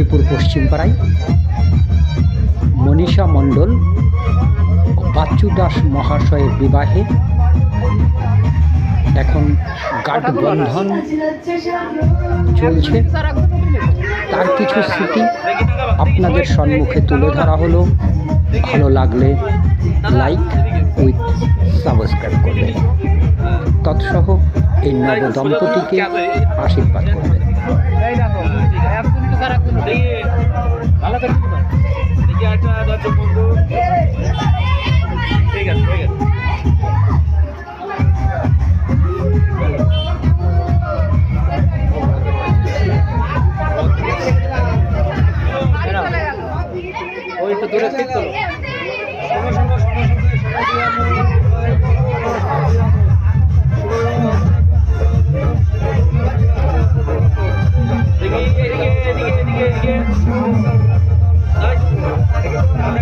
দেবীপুর পশ্চিমপাড়ায় মনীষা মণ্ডল ও বাচ্চু দাস মহাশয়ের বিবাহে এখন গাঠবন্ধন চলছে। তার কিছু স্মৃতি আপনাদের সম্মুখে তুলে ধরা হলো। ভালো লাগলে লাইক উইথ সাবস্ক্রাইব করবেন তৎসহ এই নব দম্পতিকে আশীর্বাদ করবেন ঠিক আছে ঠিক আছে ওই একটু দূরে ঠিক করো।